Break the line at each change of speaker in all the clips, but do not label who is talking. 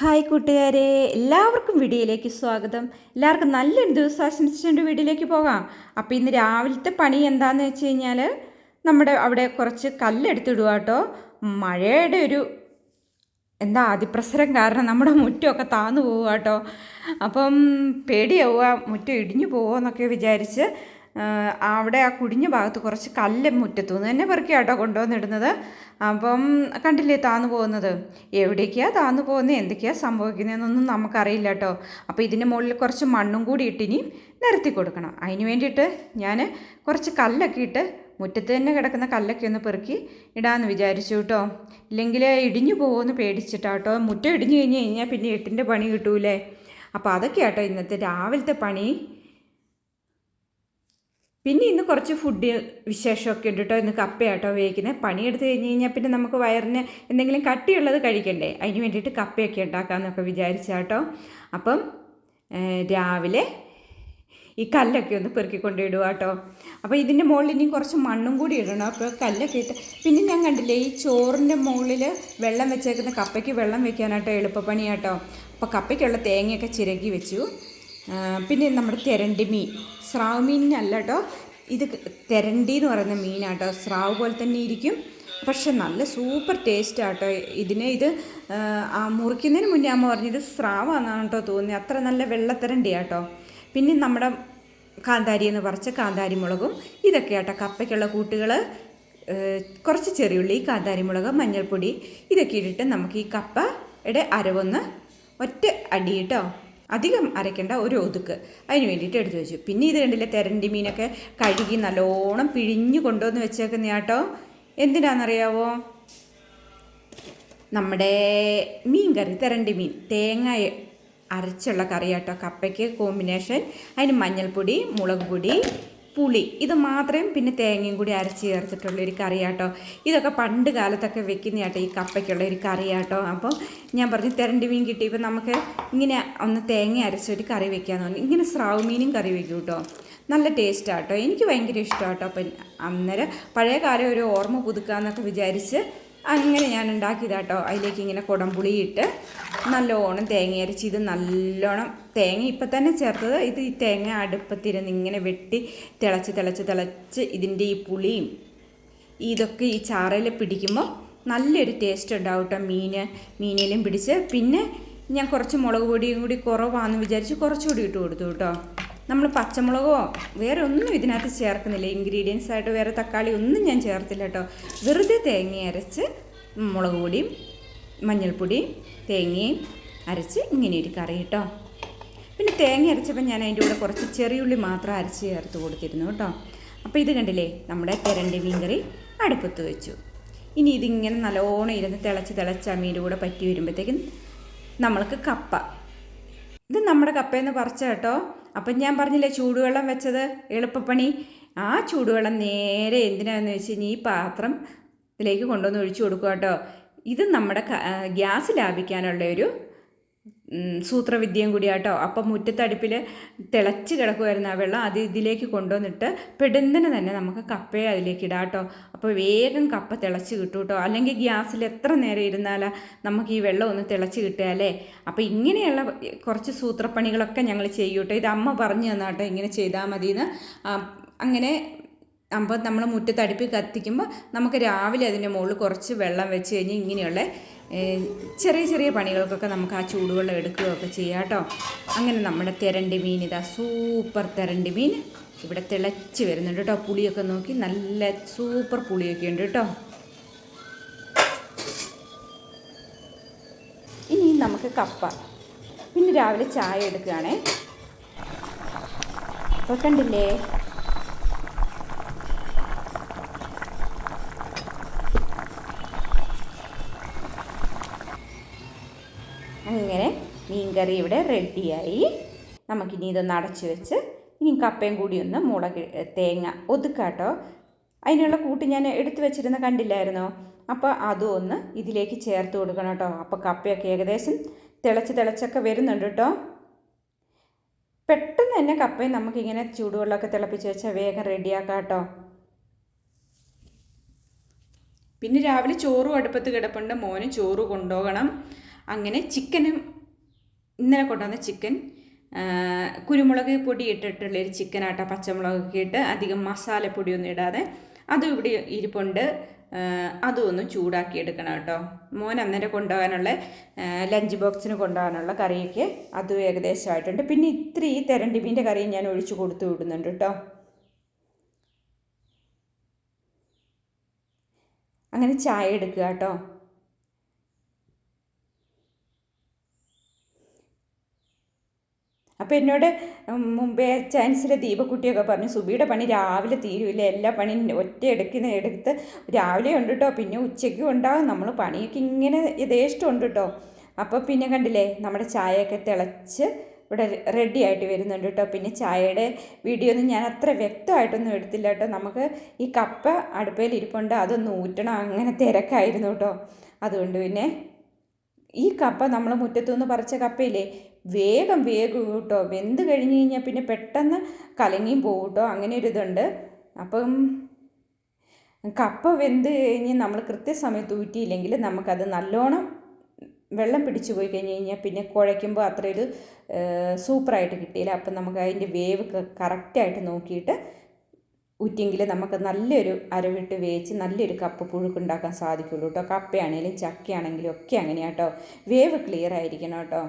Hi കൂട്ടുകാരെ എല്ലാവർക്കും വീഡിയോയിലേക്ക് സ്വാഗതം. എല്ലാവർക്കും നല്ലൊരു ദിവസം ആശംസിച്ചുകൊണ്ട് വീഡിയോയിലേക്ക് പോകാം. അപ്പോൾ ഇന്ന് രാവിലത്തെ പണി എന്താണെന്ന് വെച്ച് കഴിഞ്ഞാൽ നമ്മുടെ അവിടെ കുറച്ച് കല്ലെടുത്തിടുക കേട്ടോ മഴയുടെ ഒരു എന്താ അതിപ്രസരം കാരണം നമ്മുടെ മുറ്റമൊക്കെ താന്നു പോവുക കേട്ടോ അപ്പം പേടിയാവുക മുറ്റം ഇടിഞ്ഞു പോവുമോ എന്നൊക്കെ വിചാരിച്ച് അവിടെ ആ കുടിഞ്ഞ ഭാഗത്ത് കുറച്ച് കല്ല് മുറ്റത്തു നിന്ന് തന്നെ പെറുക്കി ആട്ടോ കൊണ്ടുവന്നിടുന്നത്. അപ്പം കണ്ടില്ലേ താന്നു പോകുന്നത്? എവിടേക്കാണ് താന്നു പോകുന്നത് എന്തൊക്കെയാണ് സംഭവിക്കുന്നതെന്നൊന്നും നമുക്കറിയില്ല കേട്ടോ അപ്പോൾ ഇതിന്റെ മുകളിൽ കുറച്ച് മണ്ണും കൂടി ഇട്ടിനി നിരത്തി കൊടുക്കണം. അതിന് വേണ്ടിയിട്ട് ഞാൻ കുറച്ച് കല്ലൊക്കെ ഇട്ട് മുറ്റത്ത് തന്നെ കിടക്കുന്ന കല്ലൊക്കെ ഒന്ന് പെറുക്കി ഇടാമെന്ന് വിചാരിച്ചു കേട്ടോ. ഇല്ലെങ്കിൽ ഇടിഞ്ഞു പോകുമെന്ന് പേടിച്ചിട്ടാട്ടോ. മുറ്റം ഇടിഞ്ഞു കഴിഞ്ഞ് കഴിഞ്ഞാൽ പിന്നെ എട്ടിന്റെ പണി കിട്ടൂലേ? അപ്പോൾ അതൊക്കെയാട്ടോ ഇന്നത്തെ രാവിലത്തെ പണി. പിന്നെ ഇന്ന് കുറച്ച് ഫുഡ് വിശേഷമൊക്കെ ഉണ്ട് കേട്ടോ ഇന്ന് കപ്പയാട്ടോ ഉപയോഗിക്കുന്നത് പണിയെടുത്ത് കഴിഞ്ഞ് കഴിഞ്ഞാൽ പിന്നെ നമുക്ക് വയറിന് എന്തെങ്കിലും കട്ടിയുള്ളത് കഴിക്കണ്ടേ? അതിന് വേണ്ടിയിട്ട് കപ്പയൊക്കെ ഉണ്ടാക്കാമെന്നൊക്കെ വിചാരിച്ചാട്ടോ അപ്പം രാവിലെ ഈ കല്ലൊക്കെ ഒന്ന് പെറുക്കിക്കൊണ്ട് ഇടുക കേട്ടോ അപ്പോൾ ഇതിന്റെ മുകളിൽ ഇനിയും കുറച്ച് മണ്ണും കൂടി ഇടണം. അപ്പോൾ കല്ലൊക്കെ ഇട്ട് പിന്നെ ഞാൻ കണ്ടില്ലേ ഈ ചോറിന്റെ മുകളിൽ വെള്ളം വെച്ചേക്കുന്ന കപ്പയ്ക്ക് വെള്ളം വെക്കാനാട്ടോ എളുപ്പപ്പണിയാട്ടോ അപ്പോൾ കപ്പയ്ക്കുള്ള തേങ്ങയൊക്കെ ചിരകി വെച്ചു. പിന്നെ നമ്മുടെ തെരണ്ടി മീൻ സ്രാവ് മീനിനല്ല കേട്ടോ ഇത് തെരണ്ടി എന്ന് പറയുന്ന മീനാട്ടോ. സ്രാവ് പോലെ തന്നെ ഇരിക്കും. പക്ഷെ നല്ല സൂപ്പർ ടേസ്റ്റ് ആട്ടോ ഇതിനെ. ഇത് മുറിക്കുന്നതിന് മുന്നേ അമ്മ പറഞ്ഞത് സ്രാവാന്നാണ് കേട്ടോ തോന്നി അത്ര നല്ല വെള്ളത്തരണ്ടി ആട്ടോ പിന്നെ നമ്മുടെ കാന്താരി എന്ന് പറച്ച കാന്താരി മുളകും ഇതൊക്കെ ആട്ടോ കപ്പയ്ക്കുള്ള കൂട്ടുകൾ കുറച്ച് ചെറിയുള്ളി കാന്താരി മുളക് മഞ്ഞൾപ്പൊടി ഇതൊക്കെ ഇട്ടിട്ട് നമുക്ക് ഈ കപ്പയുടെ അരവൊന്ന് ഒറ്റ അടി കേട്ടോ അധികം അരയ്ക്കേണ്ട ഒരു ഒതുക്ക്. അതിന് വേണ്ടിയിട്ട് എടുത്തു വെച്ചു. പിന്നെ ഇത് കണ്ടില്ലേ തെരണ്ടി മീനൊക്കെ കഴുകി നല്ലോണം പിഴിഞ്ഞു കൊണ്ടുവന്ന് വെച്ചേക്കുന്ന കേട്ടോ എന്തിനാണെന്നറിയാവോ നമ്മുടെ മീൻ കറി തെരണ്ടി മീൻ തേങ്ങ അരച്ചുള്ള കറിയാട്ടോ. കപ്പയ്ക്ക് കോമ്പിനേഷൻ അതിന് മഞ്ഞൾപ്പൊടി മുളക് പൊടി പുളി. ഇത് മാത്രമേ പിന്നെ തേങ്ങയും കൂടി അരച്ച് ചേർത്തിട്ടുള്ള ഒരു കറിയാട്ടോ. ഇതൊക്കെ പണ്ട് കാലത്തൊക്കെ വെക്കുന്ന ആട്ടോ ഈ കപ്പയ്ക്കുള്ള ഒരു കറിയാട്ടോ. അപ്പം ഞാൻ പറഞ്ഞു തെരണ്ടി മീൻ കിട്ടി. കിട്ടിയപ്പോൾ നമുക്ക് ഇങ്ങനെ ഒന്ന് തേങ്ങ അരച്ചൊരു കറി വെക്കാമെന്ന് പറഞ്ഞു. ഇങ്ങനെ സ്രാവ് മീനും കറി വെക്കും കേട്ടോ. നല്ല ടേസ്റ്റാട്ടോ എനിക്ക് ഭയങ്കര ഇഷ്ടമാട്ടോ അപ്പം അന്നേരം പഴയ കാലം ഒരു ഓർമ്മ പുതുക്കാന്നൊക്കെ വിചാരിച്ച് അങ്ങനെ ഞാൻ ഉണ്ടാക്കിയതാട്ടോ. അതിലേക്ക് ഇങ്ങനെ കുടംപുളി ഇട്ട് നല്ലോണം തേങ്ങ അരച്ച് ഇത് നല്ലോണം തേങ്ങ ഇപ്പം തന്നെ ചേർത്തത് ഇത് ഈ തേങ്ങ അടുപ്പത്തിരുന്ന് ഇങ്ങനെ വെട്ടി തിളച്ച് തിളച്ച് തിളച്ച് ഇതിന്റെ ഈ പുളിയും ഇതൊക്കെ ഈ ചാറയിൽ പിടിക്കുമ്പോൾ നല്ലൊരു ടേസ്റ്റ് ഉണ്ടാവും കേട്ടോ മീൻ മീനിലും പിടിച്ച്. പിന്നെ ഞാൻ കുറച്ച് മുളക് പൊടിയും കൂടി കുറവാണെന്ന് വിചാരിച്ച് കുറച്ചുകൂടി ഇട്ട് കൊടുത്തു കേട്ടോ നമ്മൾ പച്ചമുളകോ വേറെ ഒന്നും ഇതിനകത്ത് ചേർക്കുന്നില്ല. ഇൻഗ്രീഡിയൻസ് ആയിട്ട് വേറെ തക്കാളി ഒന്നും ഞാൻ ചേർത്തില്ല കേട്ടോ വെറുതെ തേങ്ങ അരച്ച് മുളക് പൊടിയും മഞ്ഞൾപ്പൊടിയും തേങ്ങയും അരച്ച് ഇങ്ങനെ ഒരു കറി കേട്ടോ പിന്നെ തേങ്ങ അരച്ചപ്പോൾ ഞാൻ അതിന്റെ കൂടെ കുറച്ച് ചെറിയുള്ളി മാത്രം അരച്ച് ചേർത്ത് കൊടുത്തിരുന്നു കേട്ടോ അപ്പോൾ ഇത് കണ്ടില്ലേ നമ്മുടെ തെരണ്ടി മീൻ കറി അടുപ്പത്ത് വെച്ചു. ഇനി ഇതിങ്ങനെ നല്ലോണം ഇരുന്ന് തിളച്ച് തിളച്ച് മീന്റെ കൂടെ പറ്റി വരുമ്പോഴത്തേക്കും നമ്മൾക്ക് കപ്പ. ഇത് നമ്മുടെ കപ്പയെന്ന് പറിച്ച കേട്ടോ അപ്പം ഞാൻ പറഞ്ഞില്ലേ ചൂടുവെള്ളം വെച്ചത് എളുപ്പപ്പണി. ആ ചൂടുവെള്ളം നേരെ എന്തിനാന്ന് വെച്ച് കഴിഞ്ഞാൽ ഈ പാത്രം ഇതിലേക്ക് കൊണ്ടുവന്ന് ഒഴിച്ചു കൊടുക്കുക കേട്ടോ. ഇത് നമ്മുടെ ഗ്യാസ് ലാഭിക്കാനുള്ള ഒരു സൂത്രവിദ്യയും കൂടിയാട്ടോ. അപ്പം മുറ്റത്തടുപ്പിൽ തിളച്ച് കിടക്കുമായിരുന്നു ആ വെള്ളം. അത് ഇതിലേക്ക് കൊണ്ടുവന്നിട്ട് പെടുന്നതിന് തന്നെ നമുക്ക് കപ്പയെ അതിലേക്ക് ഇടാട്ടോ. അപ്പോൾ വേഗം കപ്പ തിളച്ച് കിട്ടും കേട്ടോ അല്ലെങ്കിൽ ഗ്യാസിൽ എത്ര നേരം ഇരുന്നാലാ നമുക്ക് ഈ വെള്ളം ഒന്ന് തിളച്ച് കിട്ടുകയല്ലേ അപ്പോൾ ഇങ്ങനെയുള്ള കുറച്ച് സൂത്രപ്പണികളൊക്കെ ഞങ്ങൾ ചെയ്യൂട്ടോ. ഇത് അമ്മ പറഞ്ഞു തന്നാട്ടോ ഇങ്ങനെ ചെയ്താൽ മതിയെന്ന് അങ്ങനെ അപ്പോൾ നമ്മൾ മുറ്റത്തടുപ്പിൽ കത്തിക്കുമ്പോൾ നമുക്ക് രാവിലെ അതിന്റെ മുകളിൽ കുറച്ച് വെള്ളം വെച്ച് കഴിഞ്ഞ് ഇങ്ങനെയുള്ള ചെറിയ ചെറിയ പണികൾക്കൊക്കെ നമുക്ക് ആ ചൂടുവെള്ളം എടുക്കുകയൊക്കെ ചെയ്യാം കേട്ടോ അങ്ങനെ നമ്മുടെ തിരണ്ടി മീൻ ഇതാ സൂപ്പർ തിരണ്ടി മീൻ ഇവിടെ തിളച്ച് വരുന്നുണ്ട് കേട്ടോ പുളിയൊക്കെ നോക്കി നല്ല സൂപ്പർ പുളിയൊക്കെ ഉണ്ട് കേട്ടോ ഇനി നമുക്ക് കപ്പ. പിന്നെ രാവിലെ ചായ എടുക്കുകയാണേ. കണ്ടില്ലേ? മീൻകറി ഇവിടെ റെഡിയായി. നമുക്കിനി ഇതൊന്ന് അടച്ച് വെച്ച് ഇനി കപ്പയും കൂടി ഒന്ന് മുളക് തേങ്ങ ഒതുക്കാട്ടോ. അതിനുള്ള കൂട്ട് ഞാൻ എടുത്തു വെച്ചിരുന്ന കണ്ടില്ലായിരുന്നോ? അപ്പോൾ അതും ഒന്ന് ഇതിലേക്ക് ചേർത്ത് കൊടുക്കണം കേട്ടോ. അപ്പോൾ കപ്പയൊക്കെ ഏകദേശം തിളച്ച് തിളച്ചൊക്കെ വരുന്നുണ്ട് കേട്ടോ. പെട്ടെന്ന് തന്നെ കപ്പയും നമുക്കിങ്ങനെ ചൂടുവെള്ളമൊക്കെ തിളപ്പിച്ച് വെച്ചാൽ വേഗം റെഡിയാക്കാം കേട്ടോ. പിന്നെ രാവിലെ ചോറും അടുപ്പത്ത് കിടപ്പുണ്ട്. മോന് ചോറ് കൊണ്ടുപോകണം. അങ്ങനെ ചിക്കനും ഇന്നലെ കൊണ്ടുവന്ന ചിക്കൻ കുരുമുളക് പൊടി ഇട്ടിട്ടുള്ളൊരു ചിക്കനാട്ടോ പച്ചമുളകൊക്കെ ഇട്ട് അധികം മസാലപ്പൊടിയൊന്നും ഇടാതെ അതും ഇവിടെ ഇരിപ്പുണ്ട്. അതും ഒന്ന് ചൂടാക്കി എടുക്കണം കേട്ടോ. മോൻ അന്നേരം കൊണ്ടുപോകാനുള്ള ലഞ്ച് ബോക്സിന് കൊണ്ടുപോകാനുള്ള കറിയൊക്കെ അതും ഏകദേശമായിട്ടുണ്ട്. പിന്നെ ഇത്ര ഈ തെരണ്ടിമീന്റെ കറിയും ഞാൻ ഒഴിച്ചു കൊടുത്തു വിടുന്നുണ്ട് കേട്ടോ. അങ്ങനെ ചായ എടുക്കുക കേട്ടോ. അപ്പോൾ എന്നോട് മുമ്പേ ചാൻസിലെ ദീപക്കുട്ടിയൊക്കെ പറഞ്ഞു സുബിയുടെ പണി രാവിലെ തീരുമില്ല എല്ലാ പണിയും ഒറ്റ എടുക്കുന്ന എടുത്ത് രാവിലെ ഉണ്ട് കേട്ടോ പിന്നെ ഉച്ചയ്ക്കും ഉണ്ടാകും നമ്മൾ പണിയൊക്കെ ഇങ്ങനെ യഥേഷ്ടം ഉണ്ട് കേട്ടോ അപ്പോൾ പിന്നെ കണ്ടില്ലേ നമ്മുടെ ചായയൊക്കെ തിളച്ച് ഇവിടെ റെഡി ആയിട്ട് വരുന്നുണ്ട് കേട്ടോ പിന്നെ ചായയുടെ വീഡിയോ ഒന്നും ഞാൻ അത്ര വ്യക്തമായിട്ടൊന്നും എടുത്തില്ല കേട്ടോ നമുക്ക് ഈ കപ്പ അടുപ്പയിൽ ഇരിപ്പുണ്ട് അതൊന്ന് ഊറ്റണം അങ്ങനെ തിരക്കായിരുന്നു കേട്ടോ അതുകൊണ്ട് പിന്നെ ഈ കപ്പ നമ്മൾ മുറ്റത്തുനിന്ന് പറിച്ച കപ്പയില്ലേ വേഗം വേഗം കേട്ടോ വെന്ത് കഴിഞ്ഞ് കഴിഞ്ഞാൽ പിന്നെ പെട്ടെന്ന് കലങ്ങിയും പോകും കേട്ടോ അങ്ങനെ ഒരു ഇതുണ്ട്. അപ്പം കപ്പ വെന്ത് കഴിഞ്ഞ് നമ്മൾ കൃത്യസമയത്ത് ഊറ്റിയില്ലെങ്കിൽ നമുക്കത് നല്ലോണം വെള്ളം പിടിച്ചു പോയി കഴിഞ്ഞ് കഴിഞ്ഞാൽ പിന്നെ കുഴയ്ക്കുമ്പോൾ അത്രയൊരു സൂപ്പറായിട്ട് കിട്ടിയില്ല. അപ്പം നമുക്ക് അതിന്റെ വേവ് കറക്റ്റായിട്ട് നോക്കിയിട്ട് ഊറ്റിയെങ്കിൽ നമുക്ക് നല്ലൊരു അരവിട്ട് വേവിച്ച് നല്ലൊരു കപ്പ് പുഴുക്കുണ്ടാക്കാൻ സാധിക്കുള്ളൂ കേട്ടോ കപ്പയാണെങ്കിലും ചക്കയാണെങ്കിലും ഒക്കെ അങ്ങനെയാട്ടോ വേവ് ക്ലിയർ ആയിരിക്കണം കേട്ടോ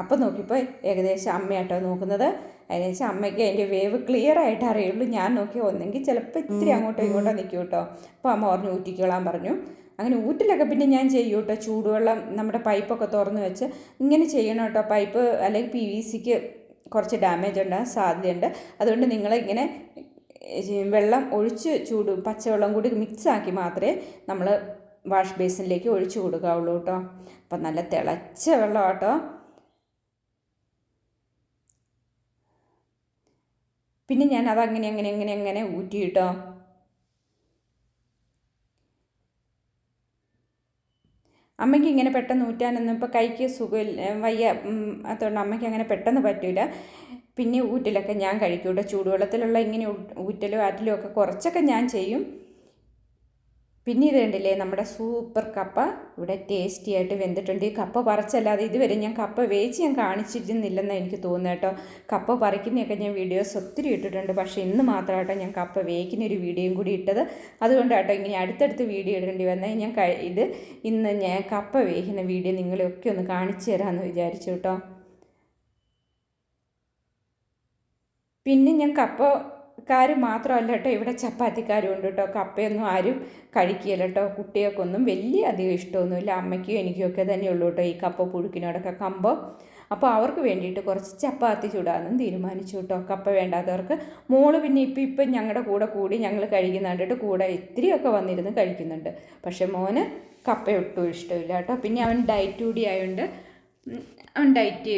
അപ്പം നോക്കിയപ്പോൾ ഏകദേശം അമ്മയാട്ടോ നോക്കുന്നത്. ഏകദേശം അമ്മയ്ക്ക് അതിന്റെ വേവ് ക്ലിയർ ആയിട്ട് അറിയുള്ളൂ. ഞാൻ നോക്കി ഒന്നെങ്കിൽ ചിലപ്പോൾ ഇത്തിരി അങ്ങോട്ടോ ഇങ്ങോട്ടോ നിൽക്കും കേട്ടോ. അപ്പോൾ അമ്മ പറഞ്ഞു ഊറ്റിക്കോളാൻ പറഞ്ഞു. അങ്ങനെ ഊറ്റിലൊക്കെ പിന്നെ ഞാൻ ചെയ്യും കേട്ടോ. ചൂടുവെള്ളം നമ്മുടെ പൈപ്പൊക്കെ തുറന്ന് വെച്ച് ഇങ്ങനെ ചെയ്യണം കേട്ടോ. പൈപ്പ് അല്ലെങ്കിൽ പി വി സിക്ക് കുറച്ച് ഡാമേജ് ഉണ്ടാകാൻ സാധ്യതയുണ്ട്. അതുകൊണ്ട് നിങ്ങളിങ്ങനെ വെള്ളം ഒഴിച്ച് ചൂട് പച്ചവെള്ളം കൂടി മിക്സാക്കി മാത്രമേ നമ്മൾ വാഷ് ബേസിനിലേക്ക് ഒഴിച്ചു കൊടുക്കാവുള്ളൂ കേട്ടോ. അപ്പം നല്ല തിളച്ച വെള്ളം കേട്ടോ പിന്നെ ഞാൻ അതങ്ങനെ അങ്ങനെ അങ്ങനെ അങ്ങനെ ഊറ്റി കേട്ടോ അമ്മയ്ക്ക് ഇങ്ങനെ പെട്ടെന്ന് ഊറ്റാനൊന്നും ഇപ്പോൾ കൈക്ക് സുഖമില്ല വയ്യ അതുകൊണ്ട് അമ്മയ്ക്ക് അങ്ങനെ പെട്ടെന്ന് പറ്റില്ല പിന്നെ ഊറ്റലൊക്കെ ഞാൻ കഴിക്കൂട്ടോ. കേട്ടോ ചൂടുവെള്ളത്തിലുള്ള ഇങ്ങനെ ഊറ്റലും ആറ്റലും ഒക്കെ കുറച്ചൊക്കെ ഞാൻ ചെയ്യും. പിന്നെ ഇത് കണ്ടില്ലേ നമ്മുടെ സൂപ്പർ കപ്പ? ഇവിടെ ടേസ്റ്റി ആയിട്ട് വെന്തിട്ടുണ്ട്. ഈ കപ്പ പറിച്ചല്ലാതെ ഇതുവരെ ഞാൻ കപ്പ വേവിച്ച് ഞാൻ കാണിച്ചിരുന്നില്ലെന്ന് എനിക്ക് തോന്നുന്നു കേട്ടോ. കപ്പ പറിക്കുന്നതൊക്കെ ഞാൻ വീഡിയോസ് ഒത്തിരി ഇട്ടിട്ടുണ്ട്. പക്ഷേ ഇന്ന് മാത്രമായിട്ടോ ഞാൻ കപ്പ വേവിക്കുന്ന ഒരു വീഡിയോയും കൂടി ഇട്ടത്. അതുകൊണ്ടാട്ടോ ഇങ്ങനെ അടുത്തടുത്ത് വീഡിയോ ഇടേണ്ടി വന്നാൽ ഞാൻ ഇത് ഇന്ന് ഞാൻ കപ്പ വേവിക്കുന്ന വീഡിയോ നിങ്ങളെയൊക്കെ ഒന്ന് കാണിച്ചു തരാമെന്ന് വിചാരിച്ചു കേട്ടോ. പിന്നെ ഞാൻ കപ്പക്കാർ മാത്രമല്ല കേട്ടോ ഇവിടെ ചപ്പാത്തിക്കാരും ഉണ്ട് കേട്ടോ. കപ്പയൊന്നും ആരും കഴിക്കുകയില്ല കേട്ടോ. കുട്ടികൾക്കൊന്നും വലിയ അധികം ഇഷ്ടമൊന്നുമില്ല. അമ്മയ്ക്കും എനിക്കും ഒക്കെ തന്നെയുള്ളൂ കേട്ടോ ഈ കപ്പ പുഴുക്കിനോടൊക്കെ കമ്പോ. അപ്പോൾ അവർക്ക് വേണ്ടിയിട്ട് കുറച്ച് ചപ്പാത്തി ചൂടാമെന്നും തീരുമാനിച്ചു കേട്ടോ. കപ്പ വേണ്ടാത്തവർക്ക് മോൾ പിന്നെ ഇപ്പം ഇപ്പം ഞങ്ങളുടെ കൂടെ കൂടി ഞങ്ങൾ കഴിക്കുന്ന കണ്ടിട്ട് കൂടെ ഇത്തിരിയൊക്കെ വന്നിരുന്ന് കഴിക്കുന്നുണ്ട്. പക്ഷേ മോന് കപ്പ ഒട്ടും ഇഷ്ടമില്ല കേട്ടോ. പിന്നെ അവൻ ഡയറ്റ് കൂടി ആയതുകൊണ്ട് അവൻ ഡയറ്റ്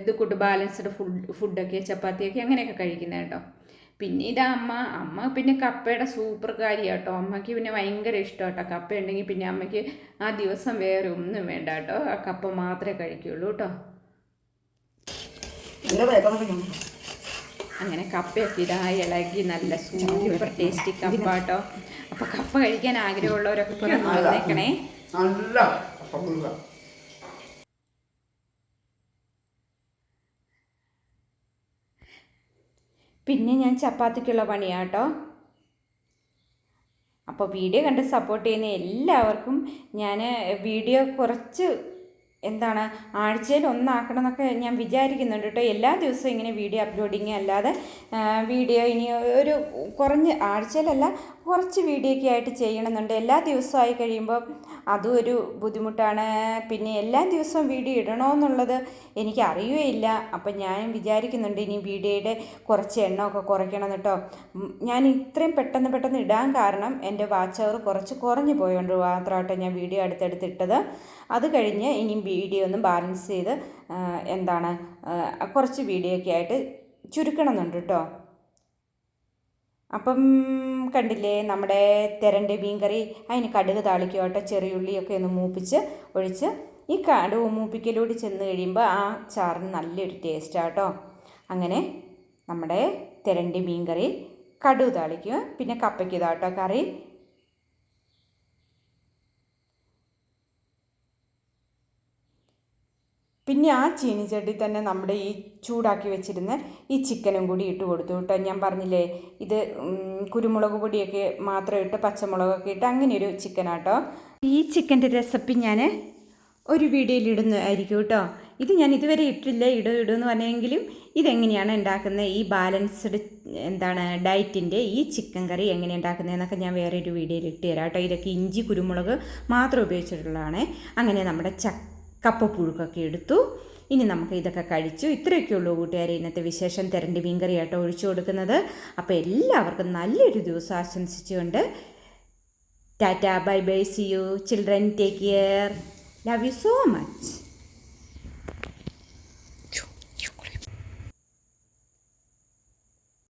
ഇത് കൂട്ട് ബാലൻസ്ഡ് ഫുഡ് ഫുഡൊക്കെ ചപ്പാത്തിയൊക്കെ അങ്ങനെയൊക്കെ കഴിക്കുന്നത് കേട്ടോ. പിന്നെ ഇത് അമ്മ അമ്മ പിന്നെ കപ്പയുടെ സൂപ്പർ കേട്ടോ അമ്മയ്ക്ക് പിന്നെ ഭയങ്കര ഇഷ്ടം കേട്ടോ കപ്പ ഉണ്ടെങ്കിൽ പിന്നെ അമ്മയ്ക്ക് ആ ദിവസം വേറെ ഒന്നും വേണ്ട കേട്ടോ ആ കപ്പ മാത്രമേ കഴിക്കുള്ളൂ കേട്ടോ. അങ്ങനെ കപ്പയൊക്കെ ഇതാ ഇളകി നല്ല സൂപ്പർ ടേസ്റ്റി കപ്പ കേട്ടോ. അപ്പോൾ കപ്പ കഴിക്കാൻ ആഗ്രഹമുള്ളവരൊക്കെ പറഞ്ഞേക്കണേ
നല്ല
പിന്നെ ഞാൻ ചപ്പാത്തിക്കുള്ള പണിയാട്ടോ. അപ്പോൾ വീഡിയോ കണ്ട് സപ്പോർട്ട് ചെയ്യുന്ന എല്ലാവർക്കും ഞാൻ വീഡിയോ കുറച്ച് എന്താണ് ആഴ്ചയിൽ ഒന്നാക്കണം എന്നൊക്കെ ഞാൻ വിചാരിക്കുന്നുണ്ട് കേട്ടോ. എല്ലാ ദിവസവും ഇങ്ങനെ വീഡിയോ അപ്ലോഡിങ് അല്ലാതെ വീഡിയോ ഇനി ഒരു കുറഞ്ഞ് ആഴ്ചയിലല്ല കുറച്ച് വീഡിയോ ഒക്കെ ആയിട്ട് ചെയ്യണമെന്നുണ്ട്. എല്ലാ ദിവസവും ആയി കഴിയുമ്പോൾ അതും ഒരു ബുദ്ധിമുട്ടാണ്. പിന്നെ എല്ലാ ദിവസവും വീഡിയോ ഇടണമെന്നുള്ളത് എനിക്ക് അറിയുകയില്ല അപ്പം ഞാൻ വിചാരിക്കുന്നുണ്ട് ഇനി വീഡിയോയുടെ കുറച്ച് എണ്ണമൊക്കെ കുറയ്ക്കണം കേട്ടോ ഞാൻ ഇത്രയും പെട്ടെന്ന് പെട്ടെന്ന് ഇടാൻ കാരണം എന്റെ വാച്ച് അവർ കുറച്ച് കുറഞ്ഞു പോയോണ്ട് മാത്രമാട്ടോ ഞാൻ വീഡിയോ അടുത്തടുത്തിട്ടത് അത് കഴിഞ്ഞ് ഇനി വീഡിയോ ഒന്ന് ബാലൻസ് ചെയ്ത് എന്താണ് കുറച്ച് വീഡിയോ ഒക്കെ ആയിട്ട് ചുരുക്കണമെന്നുണ്ട് കേട്ടോ അപ്പം കണ്ടില്ലേ നമ്മുടെ തെരന്റെ മീൻകറി അതിന് കടുക് താളിക്കുക കേട്ടോ ചെറിയുള്ളിയൊക്കെ ഒന്ന് മൂപ്പിച്ച് ഒഴിച്ച് ഈ കടുക് മൂപ്പിക്കലൂടി ചെന്ന് കഴിയുമ്പോൾ ആ ചാറിന് നല്ലൊരു ടേസ്റ്റാണ് കേട്ടോ. അങ്ങനെ നമ്മുടെ തെരണ്ടി മീൻ കറി കടുക് താളിക്കുക പിന്നെ കപ്പയ്ക്ക് ഇതാട്ടോ കറി. പിന്നെ ആ ചീനിച്ചട്ടി തന്നെ നമ്മുടെ ഈ ചൂടാക്കി വെച്ചിരുന്ന ഈ ചിക്കനും കൂടി ഇട്ട് കൊടുത്തു കേട്ടോ. ഞാൻ പറഞ്ഞില്ലേ ഇത് കുരുമുളക് പൊടിയൊക്കെ മാത്രം ഇട്ട് പച്ചമുളകൊക്കെ ഇട്ട് അങ്ങനെ ഒരു ചിക്കനാട്ടോ ഈ ചിക്കന്റെ റെസിപ്പി ഞാൻ ഒരു വീഡിയോയിൽ ഇടുന്നതായിരിക്കും കേട്ടോ. ഇത് ഞാൻ ഇതുവരെ ഇട്ടില്ല ഇടും ഇടുമെന്ന് പറഞ്ഞെങ്കിലും ഇതെങ്ങനെയാണ് ഉണ്ടാക്കുന്നത് ഈ ബാലൻസ്ഡ് എന്താണ് ഡയറ്റിന്റെ ഈ ചിക്കൻ കറി എങ്ങനെ ഉണ്ടാക്കുന്നതെന്നൊക്കെ ഞാൻ വേറെ ഒരു വീഡിയോയിൽ ഇട്ട് തരാം കേട്ടോ. ഇതൊക്കെ ഇഞ്ചി കുരുമുളക് മാത്രം ഉപയോഗിച്ചിട്ടുള്ളതാണ്. അങ്ങനെ നമ്മുടെ ച കപ്പപ്പുഴുക്കൊക്കെ എടുത്തു. ഇനി നമുക്ക് ഇതൊക്കെ കഴിച്ചു. ഇത്രയൊക്കെ ഉള്ളൂ കൂട്ടുകാരെ ഇന്നത്തെ വിശേഷം. തിരണ്ടി മീൻകറി ആട്ടോ ഒഴിച്ചു കൊടുക്കുന്നത്. അപ്പോൾ എല്ലാവർക്കും നല്ലൊരു ദിവസം ആശംസിച്ചുകൊണ്ട് tata bye bye see you children take care love you so much